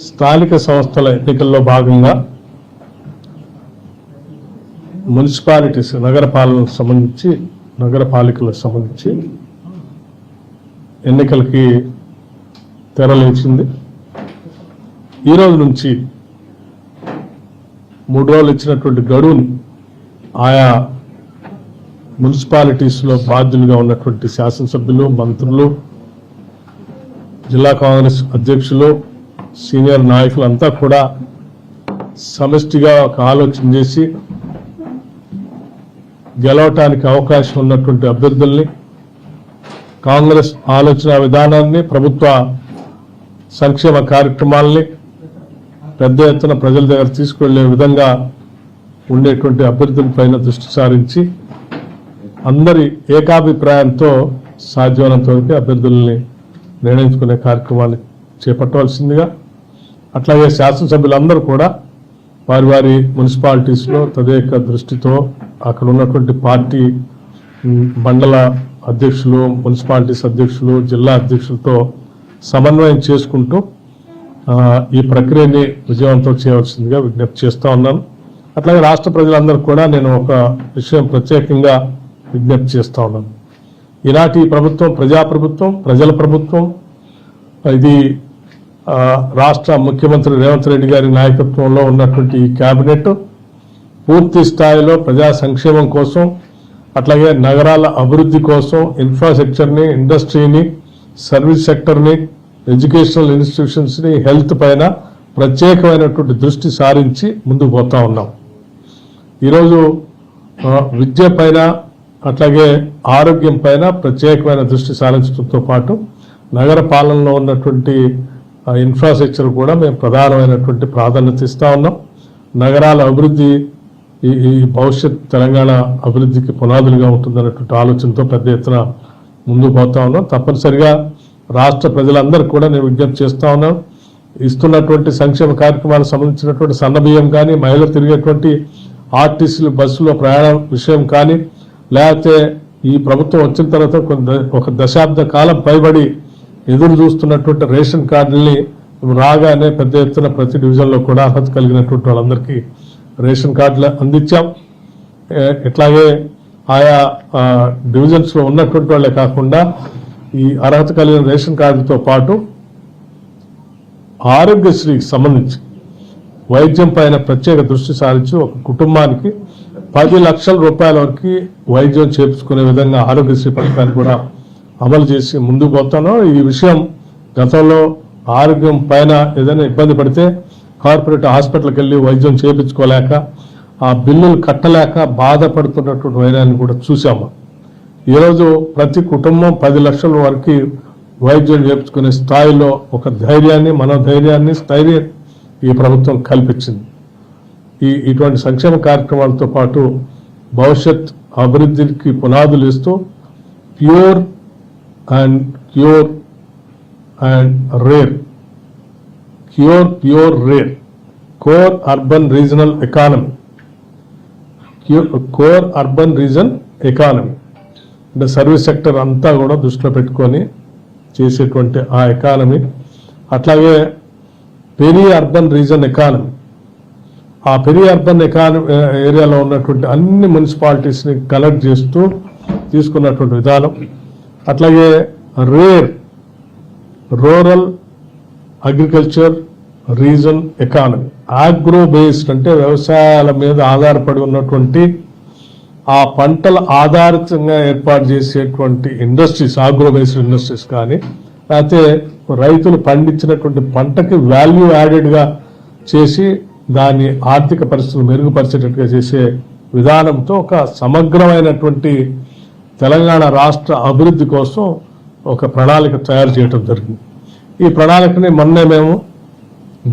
స్థానిక సంస్థల ఎన్నికల్లో భాగంగా మున్సిపాలిటీస్ నగరపాలనకు సంబంధించి నగరపాలికలకు సంబంధించి ఎన్నికలకి తెరలేచింది ఈరోజు నుంచి మూడు రోజులు ఇచ్చినటువంటి గడువుని ఆయా మున్సిపాలిటీస్లో బాధ్యులుగా ఉన్నటువంటి శాసనసభ్యులు మంత్రులు జిల్లా కాంగ్రెస్ అధ్యక్షులు సీనియర్ నాయకులంతా కూడా సమిష్టిగా ఒక ఆలోచన చేసి గెలవటానికి అవకాశం ఉన్నటువంటి అభ్యర్థుల్ని కాంగ్రెస్ ఆలోచన విధానాన్ని ప్రభుత్వ సంక్షేమ కార్యక్రమాల్ని పెద్ద ఎత్తున ప్రజల దగ్గర తీసుకువెళ్ళే విధంగా ఉండేటువంటి అభ్యర్థుల పైన దృష్టి సారించి అందరి ఏకాభిప్రాయంతో సాధ్యమైనంత వరకు అభ్యర్థుల్ని నిర్ణయించుకునే కార్యక్రమాన్ని చేపట్టవలసిందిగా అట్లాగే శాసనసభ్యులందరూ కూడా వారి వారి మున్సిపాలిటీస్లో తదేక దృష్టితో అక్కడ ఉన్నటువంటి పార్టీ మండల అధ్యక్షులు మున్సిపాలిటీస్ అధ్యక్షులు జిల్లా అధ్యక్షులతో సమన్వయం చేసుకుంటూ ఈ ప్రక్రియని విజయవంతం చేయవలసిందిగా విజ్ఞప్తి చేస్తూ ఉన్నాను. అట్లాగే రాష్ట్ర ప్రజలందరూ కూడా నేను ఒక విషయం ప్రత్యేకంగా విజ్ఞప్తి చేస్తూ ఉన్నాను. ఈనాటి ప్రభుత్వం ప్రజాప్రభుత్వం ప్రజల ప్రభుత్వం ఇది రాష్ట్ర ముఖ్యమంత్రి రేవంత్ రెడ్డి గారి నాయకత్వంలో ఉన్నటువంటి ఈ కేబినెట్ పూర్తి స్థాయిలో ప్రజా సంక్షేమం కోసం అట్లాగే నగరాల అభివృద్ధి కోసం ఇన్ఫ్రాస్ట్రక్చర్ని ఇండస్ట్రీని సర్వీస్ సెక్టర్ని ఎడ్యుకేషనల్ ఇన్స్టిట్యూషన్స్ని హెల్త్ పైన ప్రత్యేకమైనటువంటి దృష్టి సారించి ముందుకు పోతా ఉన్నాం. ఈరోజు విద్య పైన అట్లాగే ఆరోగ్యం పైన ప్రత్యేకమైన దృష్టి సారించడంతో పాటు నగర పాలనలో ఉన్నటువంటి ఇన్ఫ్రాస్ట్రక్చర్ కూడా మేము ప్రధానమైనటువంటి ప్రాధాన్యత ఇస్తూ ఉన్నాం. నగరాల అభివృద్ధి ఈ ఈ భవిష్యత్ తెలంగాణ అభివృద్ధికి పునాదులుగా ఉంటుందన్నటువంటి ఆలోచనతో పెద్ద ఎత్తున ముందుకు పోతా ఉన్నాం. తప్పనిసరిగా రాష్ట్ర ప్రజలందరూ కూడా నేను విజ్ఞప్తి చేస్తా ఉన్నాను ఇస్తున్నటువంటి సంక్షేమ కార్యక్రమాలకు సంబంధించినటువంటి సన్నబియ్యం కానీ మహిళలు తిరిగేటువంటి ఆర్టీసీలు బస్సులో ప్రయాణం విషయం కానీ లేకపోతే ఈ ప్రభుత్వం వచ్చిన తర్వాత ఒక దశాబ్ద కాలం పైబడి ఎదురు చూస్తున్నటువంటి రేషన్ కార్డుల్ని రాగానే పెద్ద ఎత్తున ప్రతి డివిజన్లో కూడా అర్హత కలిగినటువంటి వాళ్ళందరికీ రేషన్ కార్డులు అందించాం. ఇట్లాగే ఆయా డివిజన్స్లో ఉన్నటువంటి వాళ్ళే కాకుండా ఈ అర్హత కలిగిన రేషన్ కార్డుతో పాటు ఆరోగ్యశ్రీకి సంబంధించి వైద్యం పైన ప్రత్యేక దృష్టి సారించి ఒక కుటుంబానికి పది లక్షల రూపాయల వరకు వైద్యం చేపించుకునే విధంగా ఆరోగ్యశ్రీ పథకాన్ని కూడా అమలు చేసి ముందుకు పోతాను ఈ విషయం గతంలో ఆరోగ్యం పైన ఏదైనా ఇబ్బంది పడితే కార్పొరేట్ హాస్పిటల్కి వెళ్ళి వైద్యం చేయించుకోలేక ఆ బిల్లులు కట్టలేక బాధపడుతున్నటువంటి వైరాన్ని కూడా చూసాము ఈరోజు ప్రతి కుటుంబం పది లక్షల వరకు వైద్యం చేయించుకునే స్థాయిలో ఒక ధైర్యాన్ని మనోధైర్యాన్ని స్థైర్యం ఈ ప్రభుత్వం కల్పించింది. ఈ ఇటువంటి సంక్షేమ కార్యక్రమాలతో పాటు భవిష్యత్ అభివృద్ధికి పునాదులు ఇస్తూ pure and cure and rare cure pure rare core urban regional economy core urban region economy అంటే సర్వీస్ సెక్టర్ అంతా కూడా దృష్టిలో పెట్టుకొని చేసేటువంటి ఆ ఎకానమీ అట్లాగే పెరి అర్బన్ రీజన్ ఎకానమీ ఆ పెరి అర్బన్ ఎకానమీ ఏరియాలో ఉన్నటువంటి అన్ని మున్సిపాలిటీస్ని కలెక్ట్ చేస్తూ తీసుకున్నటువంటి విధానం. అట్లాగే rare rural agriculture region economy agro based అంటే వ్యవసాయాల మీద ఆధారపడి ఉన్నటువంటి ఆ పంటల ఆధారితంగా ఏర్పాటు చేసేటువంటి ఇండస్ట్రీస్ ఆగ్రో బేస్డ్ ఇండస్ట్రీస్ కానీ లేకపోతే రైతులు పండించినటువంటి పంటకి వాల్యూ యాడెడ్గా చేసి దాని ఆర్థిక పరిస్థితులు మెరుగుపరిచేటట్టుగా చేసే విధానంతో ఒక సమగ్రమైనటువంటి తెలంగాణ రాష్ట్ర అభివృద్ధి కోసం ఒక ప్రణాళిక తయారు చేయడం జరిగింది. ఈ ప్రణాళికని మొన్నే మేము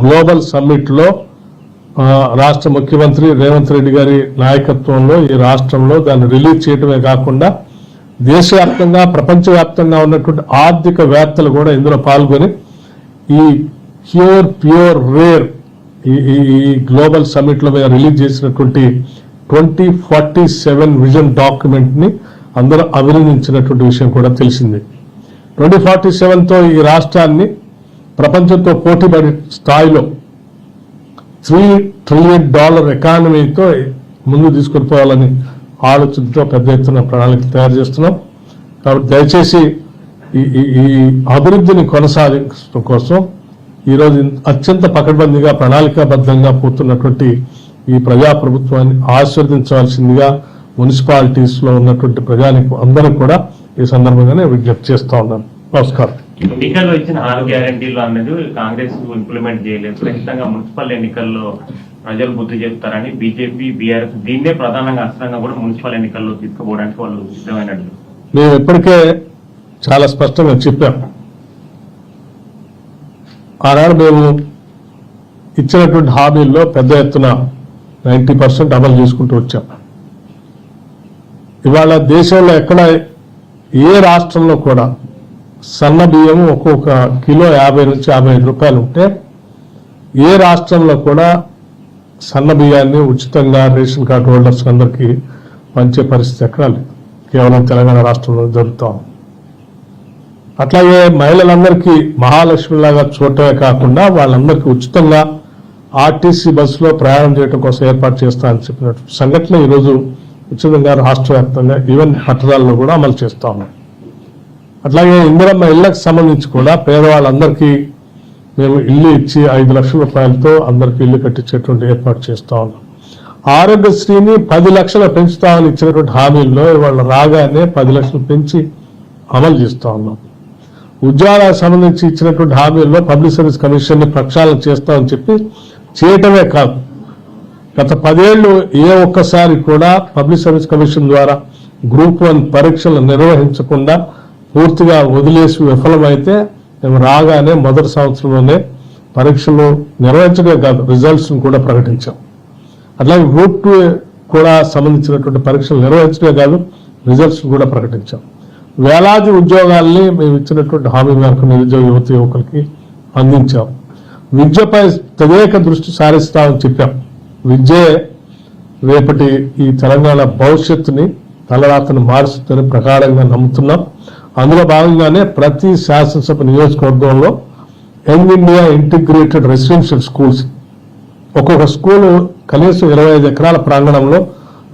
గ్లోబల్ సమ్మిట్లో రాష్ట్ర ముఖ్యమంత్రి రేవంత్ రెడ్డి గారి నాయకత్వంలో ఈ రాష్ట్రంలో దాన్ని రిలీజ్ చేయడమే కాకుండా దేశవ్యాప్తంగా ప్రపంచవ్యాప్తంగా ఉన్నటువంటి ఆర్థిక వేత్తలు కూడా ఇందులో పాల్గొని ఈ ప్యూర్ ప్యూర్ రేర్ ఈ ఈ- గ్లోబల్ సమ్మిట్లో మీద రిలీజ్ చేసినటువంటి ట్వంటీ ఫార్టీ సెవెన్ విజన్ డాక్యుమెంట్ని అందరూ అభినందించినటువంటి విషయం కూడా తెలిసింది. ట్వంటీ ఫార్టీ సెవెన్తో ఈ రాష్ట్రాన్ని ప్రపంచంతో పోటీపడే స్థాయిలో త్రీ ట్రిలియన్ డాలర్ ఎకానమీతో ముందు తీసుకొని పోవాలని ఆలోచనతో పెద్ద ఎత్తున ప్రణాళిక తయారు చేస్తున్నాం. కాబట్టి దయచేసి ఈ ఈ- అభివృద్ధిని కొనసాగించడం కోసం ఈరోజు అత్యంత పకడ్బందీగా ప్రణాళికాబద్ధంగా పోతున్నటువంటి ఈ ప్రజాప్రభుత్వాన్ని ఆశీర్వదించవలసిందిగా మున్సిపాలిటీస్లో ఉన్నటువంటి ప్రజానికి అందరూ కూడా ఈ సందర్భంగానే విజ్ఞప్తి చేస్తా ఉన్నాను నమస్కారం. ఎన్నికల్లో ఇచ్చిన ఆరు గ్యారంటీలు అనేది కాంగ్రెస్ ఇంప్లిమెంట్ చేయలేదు. ఖచ్చితంగా మున్సిపల్ ఎన్నికల్లో ప్రజలు బుద్ధి చెప్తారని బీజేపీ బీఆర్ఎస్ దీన్నే ప్రధానంగా అస్త్రంగా కూడా మున్సిపల్ ఎన్నికల్లో తీసుకుపోవడానికి వాళ్ళు సిద్ధమైనట్లు మేము ఇప్పటికే చాలా స్పష్టంగా చెప్పాం. ఆనాడు మేము ఇచ్చినటువంటి హామీల్లో పెద్ద ఎత్తున నైంటీ పర్సెంట్ అమలు చేసుకుంటూ వచ్చాం. ఇవాళ దేశంలో ఎక్కడ ఏ రాష్ట్రంలో కూడా సన్న బియ్యం ఒక్కొక్క కిలో యాభై నుంచి యాభై ఐదు రూపాయలు ఉంటే ఏ రాష్ట్రంలో కూడా సన్న బియ్యాన్ని ఉచితంగా రేషన్ కార్డు హోల్డర్స్ అందరికీ పంచే పరిస్థితి ఎక్కడా లేదు. కేవలం తెలంగాణ రాష్ట్రంలో జరుగుతాం అట్లాగే మహిళలందరికీ మహాలక్ష్మిలాగా చూడటమే కాకుండా వాళ్ళందరికీ ఉచితంగా ఆర్టీసీ బస్సులో ప్రయాణం చేయడం కోసం ఏర్పాటు చేస్తా అని చెప్పినట్టు సంఘటన ఈరోజు ఉచితంగా రాష్ట్ర వ్యాప్తంగా ఈవెన్ పట్టణాల్లో కూడా అమలు చేస్తా ఉన్నాం. అట్లాగే ఇందిరమ్మ ఇళ్ళకు సంబంధించి కూడా పేదవాళ్ళందరికీ మేము ఇల్లు ఇచ్చి ఐదు లక్షల రూపాయలతో అందరికీ ఇల్లు కట్టించేటువంటి ఏర్పాటు చేస్తా ఉన్నాం. ఆరోగ్యశ్రీని పది లక్షలు పెంచుతామని ఇచ్చినటువంటి హామీల్లో ఇవాళ రాగానే పది లక్షలు పెంచి అమలు చేస్తా ఉన్నాం. ఉద్యోగాలకు సంబంధించి ఇచ్చినటువంటి హామీల్లో పబ్లిక్ సర్వీస్ కమిషన్ని ప్రక్షాళన చేస్తామని చెప్పి చేయటమే కాదు. గత పదేళ్ళు ఏ ఒక్కసారి కూడా పబ్లిక్ సర్వీస్ కమిషన్ ద్వారా గ్రూప్ వన్ పరీక్షలు నిర్వహించకుండా పూర్తిగా వదిలేసి విఫలమైతే మేము రాగానే మొదటి సంవత్సరంలోనే పరీక్షలు నిర్వహించడమే కాదు రిజల్ట్స్ కూడా ప్రకటించాం. అట్లాగే గ్రూప్ టూ కూడా సంబంధించినటువంటి పరీక్షలు నిర్వహించడమే కాదు రిజల్ట్స్ కూడా ప్రకటించాం. వేలాది ఉద్యోగాల్ని మేము ఇచ్చినటువంటి హామీ మేరకు నిరుద్యోగ యువత యువకులకి అందించాం. విద్యపై తదేక దృష్టి సారిస్తామని చెప్పాం. విద్యే రేపటి ఈ తెలంగాణ భవిష్యత్తుని తలరాతను మారుస్తుందని ప్రగాఢంగా నమ్ముతున్నాం. అందులో భాగంగానే ప్రతి శాసనసభ నియోజకవర్గంలో young India integrated residential schools ఒక్కొక్క స్కూలు కనీసం ఇరవై ఐదు ఎకరాల ప్రాంగణంలో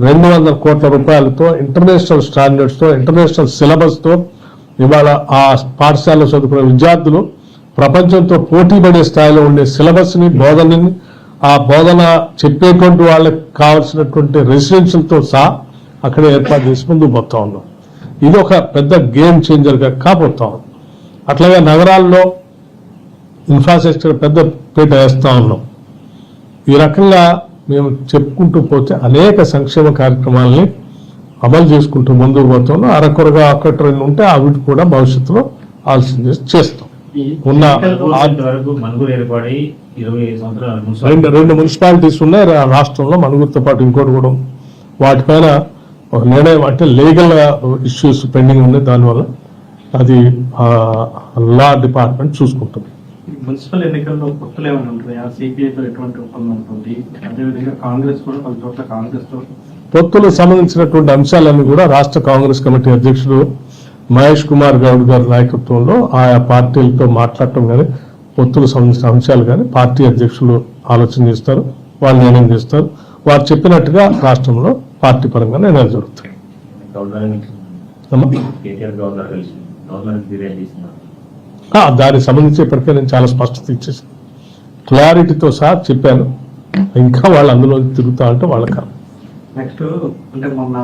రెండు వందల కోట్ల రూపాయలతో ఇంటర్నేషనల్ స్టాండర్డ్స్తో ఇంటర్నేషనల్ సిలబస్తో ఇవాళ ఆ పాఠశాలలో చదువుకునే విద్యార్థులు ప్రపంచంతో పోటీ పడే స్థాయిలో ఉండే సిలబస్ని బోధనని ఆ బోధన చెప్పేటువంటి వాళ్ళకి కావాల్సినటువంటి రెసిడెన్షియల్తో సహా అక్కడ ఏర్పాటు చేసి ముందుకు పోతా ఉన్నాం. ఇది ఒక పెద్ద గేమ్ చేంజర్గా కాబోతా ఉంది అట్లాగే నగరాల్లో ఇన్ఫ్రాస్ట్రక్చర్ పెద్ద పీట వేస్తూ ఉన్నాం. ఈ రకంగా మేము చెప్పుకుంటూ పోతే అనేక సంక్షేమ కార్యక్రమాలని అమలు చేసుకుంటూ ముందుకు పోతున్నాం అరకొరగా అక్కడ ఉంటే అవి కూడా భవిష్యత్తులో ఆలోచన చేసి చేస్తాం. ఉన్న ఆ- రెండు రెండు మున్సిపాలిటీస్ ఉన్నాయి. రాష్ట్రంలో మనుగురితో పాటు ఇంకోటి కూడా. వాటిపైన ఒక నిర్ణయం అంటే లీగల్ ఇష్యూస్ పెండింగ్ ఉంది. దానివల్ల అది లా డిపార్ట్మెంట్ చూసుకుంటుంది. మున్సిపల్ ఎన్నికల్లో పొత్తులు ఏమైనా ఉంటాయా? సిపిఐతో ఎటువంటి ఒప్పందం ఉంటుంది? అదేవిధంగా కాంగ్రెస్ కూడా పలు చోట్ల కాంగ్రెస్తో పొత్తులకు సంబంధించినటువంటి అంశాలన్నీ కూడా రాష్ట్ర కాంగ్రెస్ కమిటీ అధ్యక్షుడు మహేష్ కుమార్ గౌడ్ గారి నాయకత్వంలో ఆయా పార్టీలతో మాట్లాడటం కానీ పొత్తులకు సంబంధించిన అంశాలు కానీ పార్టీ అధ్యక్షులు ఆలోచన చేస్తారు వాళ్ళు నిర్ణయం చేస్తారు. వారు చెప్పినట్టుగా రాష్ట్రంలో పార్టీ పరంగా నిర్ణయాలు జరుగుతాయి. దానికి సంబంధించి ఇప్పటికే నేను చాలా స్పష్టత ఇచ్చేసాను క్లారిటీతో సహా చెప్పాను. ఇంకా వాళ్ళు అందులో తిరుగుతా అంటే వాళ్ళకి నెక్స్ట్ అంటే మొన్న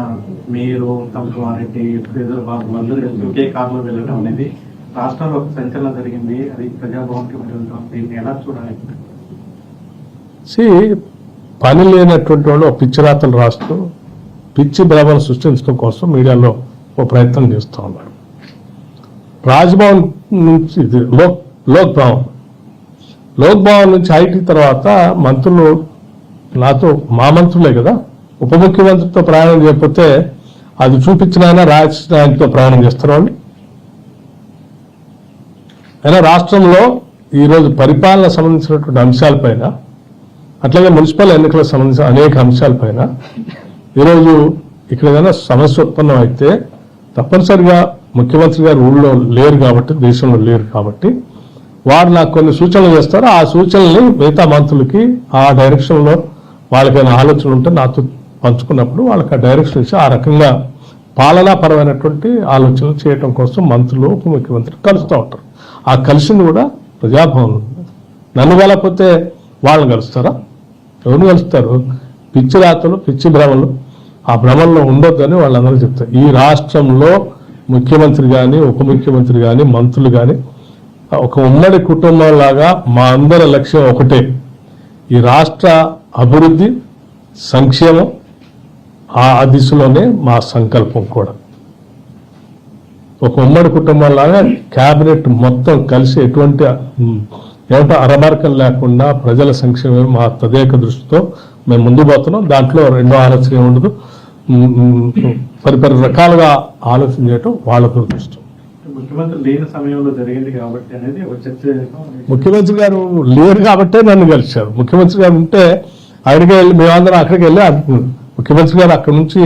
మీరు తమకుమారెడ్డి హైదరాబాద్ వాళ్ళు ఒకే కార్లో వెళ్ళడం అనేది రాష్ట్రంలో ఒక సంచలనం జరిగింది. అది ప్రజాభవన్కి దీన్ని ఎలా చూడాలి. సి పని లేనటువంటి వాళ్ళు ఒక పిచ్చి రాతలు రాస్తూ పిచ్చి భ్రమను సృష్టించడం కోసం మీడియాలో ఓ ప్రయత్నం చేస్తూ ఉన్నారు. రాజ్భవన్ నుంచి ఇది లోక్ లోక్ భవన్ లోక్ భవన్ నుంచి ఐటీ తర్వాత మంత్రులు నాతో మా మంత్రులే కదా? ఉప ముఖ్యమంత్రితో ప్రయాణం చేయకపోతే అది చూపించిన ఆయన ప్రయాణం చేస్తారు వాళ్ళు అయినా రాష్ట్రంలో ఈరోజు పరిపాలన సంబంధించినటువంటి అంశాలపైన అట్లాగే మున్సిపల్ ఎన్నికలకు సంబంధించిన అనేక అంశాలపైన ఈరోజు ఇక్కడ ఏదైనా సమస్య ఉత్పన్నం అయితే తప్పనిసరిగా ముఖ్యమంత్రి గారు ఊళ్ళో లేరు కాబట్టి దేశంలో లేరు కాబట్టి వారు నాకు కొన్ని సూచనలు చేస్తారు. ఆ సూచనల్ని మిగతా మంత్రులకి ఆ డైరెక్షన్లో వాళ్ళకైనా ఆలోచన ఉంటే నాతో పంచుకున్నప్పుడు వాళ్ళకి ఆ డైరెక్షన్ ఇచ్చి ఆ రకంగా పాలనాపరమైనటువంటి ఆలోచనలు చేయటం కోసం మంత్రులు ఉప ముఖ్యమంత్రి కలుస్తూ ఉంటారు. ఆ కలిసింది కూడా ప్రజాభవన్ నన్ను కలకపోతే వాళ్ళని కలుస్తారా? ఎవరు కలుస్తారు? పిచ్చి రాతలు పిచ్చి భ్రమలు. ఆ భ్రమంలో ఉండొద్దని వాళ్ళందరూ చెప్తారు. ఈ రాష్ట్రంలో ముఖ్యమంత్రి కానీ ఉప ముఖ్యమంత్రి కానీ మంత్రులు కానీ ఒక ఉమ్మడి కుటుంబం లాగా మా అందరి లక్ష్యం ఒకటే. ఈ రాష్ట్ర అభివృద్ధి సంక్షేమం ఆ దిశలోనే మా సంకల్పం కూడా. ఒక ఉమ్మడి కుటుంబం లాగా క్యాబినెట్ మొత్తం కలిసి ఎటువంటి ఏమంటే అరమరకం లేకుండా ప్రజల సంక్షేమం మా తదేక దృష్టితో మేము ముందు పోతున్నాం. దాంట్లో రెండో ఆలోచన ఉండదు పరిపరి రకాలుగా ఆలోచన చేయటం వాళ్ళ దురదృష్టం. ముఖ్యమంత్రి లేని సమయంలో జరిగింది కాబట్టి అనేది ఒక చర్చ ముఖ్యమంత్రి గారు లేరు కాబట్టే నన్ను కలిశారు ముఖ్యమంత్రి గారు ఉంటే అక్కడికి వెళ్ళి మేమందరం అక్కడికి వెళ్ళి. ముఖ్యమంత్రి గారు అక్కడ నుంచి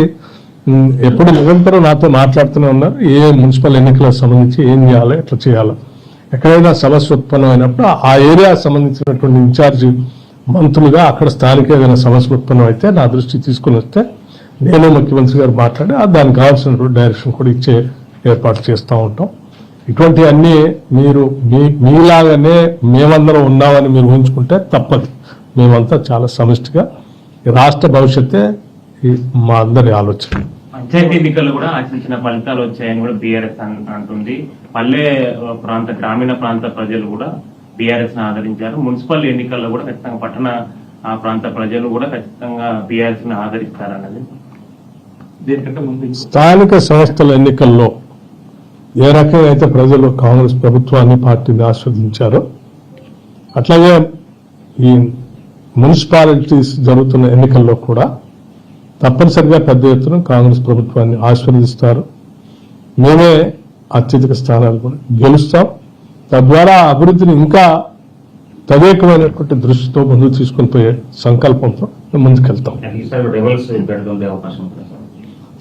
ఎప్పుడు నిరంతరం నాతో మాట్లాడుతూనే ఉన్నారు. ఏ మున్సిపల్ ఎన్నికలకు సంబంధించి ఏం చేయాలి ఎట్లా చేయాలో ఎక్కడైనా సమస్య ఉత్పన్నమైనప్పుడు ఆ ఏరియా సంబంధించినటువంటి ఇన్ఛార్జి మంత్రులుగా అక్కడ స్థానిక ఏదైనా సమస్య ఉత్పన్నం అయితే నా దృష్టికి తీసుకుని వస్తే నేను ముఖ్యమంత్రి గారు మాట్లాడి దానికి కావాల్సినటువంటి డైరెక్షన్ కూడా ఇచ్చే ఏర్పాటు చేస్తూ ఉంటాం. ఇటువంటివన్నీ మీరు మీ మీలాగానే మేమందరం ఉన్నామని మీరు ఊహించుకుంటే తప్పదు. మేమంతా చాలా సమిష్టిగా రాష్ట్ర భవిష్యత్తే మా అందరి ఆలోచన. పంచాయతీ ఎన్నికల్లో కూడా ఆశించిన ఫలితాలు వచ్చాయని కూడా బీఆర్ఎస్ అంటుంది. పల్లె ప్రాంత గ్రామీణ ప్రాంత ప్రజలు కూడా బీఆర్ఎస్ని ఆదరించారు. మున్సిపల్ ఎన్నికల్లో కూడా ఖచ్చితంగా పట్టణ ఆ ప్రాంత ప్రజలు కూడా ఖచ్చితంగా బీఆర్ఎస్ని ఆదరిస్తారన్నది. దీనికంటే ముందు స్థానిక సంస్థల ఎన్నికల్లో ఏ రకంగా అయితే ప్రజలు కాంగ్రెస్ ప్రభుత్వాన్ని పార్టీని ఆస్వాదించారో అట్లాగే ఈ మున్సిపాలిటీస్ జరుగుతున్న ఎన్నికల్లో కూడా తప్పనిసరిగా పెద్ద ఎత్తున కాంగ్రెస్ ప్రభుత్వాన్ని ఆశీర్వదిస్తారు. మేమే అత్యధిక స్థానాలు కూడా గెలుస్తాం. తద్వారా అభివృద్ధిని ఇంకా తదేకమైనటువంటి దృష్టితో ముందుకు తీసుకొని పోయే సంకల్పంతో మేము ముందుకెళ్తాం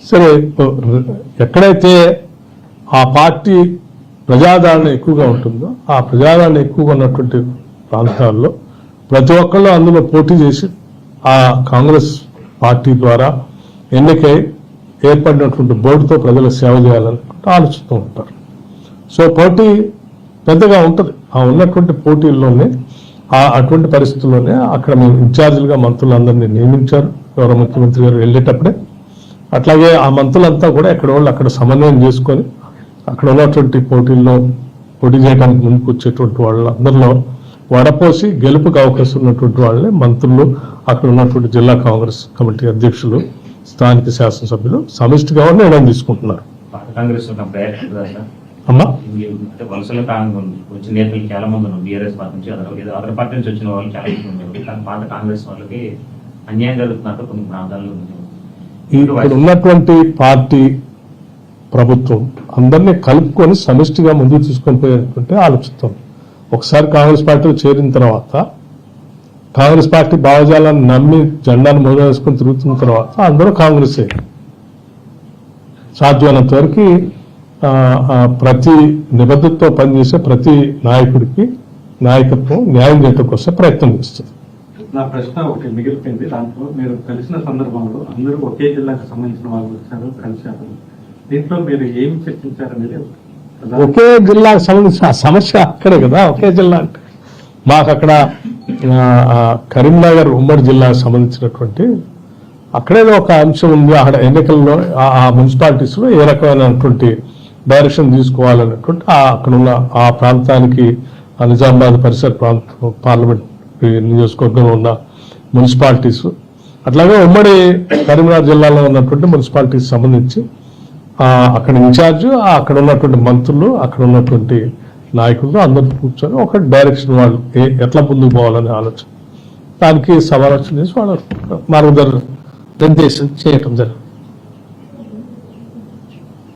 సరే ఎక్కడైతే ఆ పార్టీ ప్రజాదరణ ఎక్కువగా ఉంటుందో ఆ ప్రజాదరణ ఎక్కువగా ఉన్నటువంటి ప్రాంతాల్లో ప్రతి ఒక్కళ్ళు అందులో పోటీ చేసి ఆ కాంగ్రెస్ పార్టీ ద్వారా ఎన్నికై ఏర్పడినటువంటి బోర్డుతో ప్రజలకు సేవ చేయాలని ఆలోచిస్తూ ఉంటారు. సో పోటీ పెద్దగా ఉంటుంది. ఆ ఉన్నటువంటి పోటీల్లోనే ఆ అటువంటి పరిస్థితుల్లోనే అక్కడ మేము ఇన్ఛార్జీలుగా మంత్రులందరినీ నియమించారు. గౌరవ ముఖ్యమంత్రి గారు వెళ్ళేటప్పుడే. అట్లాగే ఆ మంత్రులంతా కూడా ఎక్కడ వాళ్ళు అక్కడ సమన్వయం చేసుకొని అక్కడ ఉన్నటువంటి పోటీల్లో పోటీ చేయడానికి ముందుకు వచ్చేటువంటి వాళ్ళందరిలో వడపోసి గెలుపుకు అవకాశం ఉన్నటువంటి వాళ్ళని మంత్రులు అక్కడ ఉన్నటువంటి జిల్లా కాంగ్రెస్ కమిటీ అధ్యక్షులు స్థానిక శాసనసభ్యులు సమిష్టిగా నిర్ణయం తీసుకుంటున్నారు. కాంగ్రెస్ అమ్మా? ఇది అంటే వలసల కాంగ్రెస్ వచ్చిన నేతలు చాలా మంది ఉన్నారు. బీఆర్ఎస్ పార్టీ నుంచి అదర్ పార్టీ నుంచి వచ్చిన వాళ్ళు చాలా మంది ఉన్నారు. కానీ పాత కాంగ్రెస్ వాళ్ళకి అన్యాయం జరుగుతున్నట్టు కొన్ని ప్రాంతాల్లో. ఇప్పుడు ఉన్నటువంటి పార్టీ ప్రభుత్వం అందరినీ కలుపుకొని సమిష్టిగా ముందుకు తీసుకొని పోయేటువంటి ఆలోచిస్తాం ఒకసారి కాంగ్రెస్ పార్టీలో చేరిన తర్వాత కాంగ్రెస్ పార్టీ భావజాలాన్ని నమ్మి జెండాను మొదలు తిరుగుతున్న తర్వాత అందరూ కాంగ్రెసే. సాధ్యమైనంత వరకు ప్రతి నిబద్ధతతో పనిచేసే ప్రతి నాయకుడికి నాయకత్వం న్యాయం చేయడం కోసం ప్రయత్నం చేస్తుంది. నా ప్రశ్న ఒకటి మిగిలిపోయింది. దాంట్లో మీరు కలిసిన సందర్భంలో అందరూ ఒకే జిల్లాకు సంబంధించిన వాళ్ళు వచ్చారు కలిశారు. దీంట్లో మీరు ఏం చర్చించారనేది ఒకే జిల్లాకు సంబంధించిన ఆ సమస్య అక్కడే కదా ఒకే జిల్లా మాకు అక్కడ కరీంనగర్ ఉమ్మడి జిల్లాకు సంబంధించినటువంటి అక్కడేదో ఒక అంశం ఉంది. అక్కడ ఎన్నికల్లో ఆ- మున్సిపాలిటీస్లో మున్సిపాలిటీస్ ఏ రకమైనటువంటి డైరెక్షన్ తీసుకోవాలన్నటువంటి అక్కడ ఉన్న ఆ ప్రాంతానికి నిజామాబాద్ పరిసర ప్రాంతం పార్లమెంట్ నియోజకవర్గంలో ఉన్న మున్సిపాలిటీస్. అట్లాగే ఉమ్మడి కరీంనగర్ జిల్లాలో ఉన్నటువంటి మున్సిపాలిటీస్ సంబంధించి అక్కడ ఇన్ఛార్జ్ అక్కడ ఉన్నటువంటి మంత్రులు అక్కడ ఉన్నటువంటి నాయకులు అందరూ కూర్చొని ఒక డైరెక్షన్ వాళ్ళు ఎట్లా ముందుకు పోవాలనే ఆలోచన. దానికి సమాలోచన చేసి వాళ్ళు మార్గదర్శనం చేయటం జరిగింది.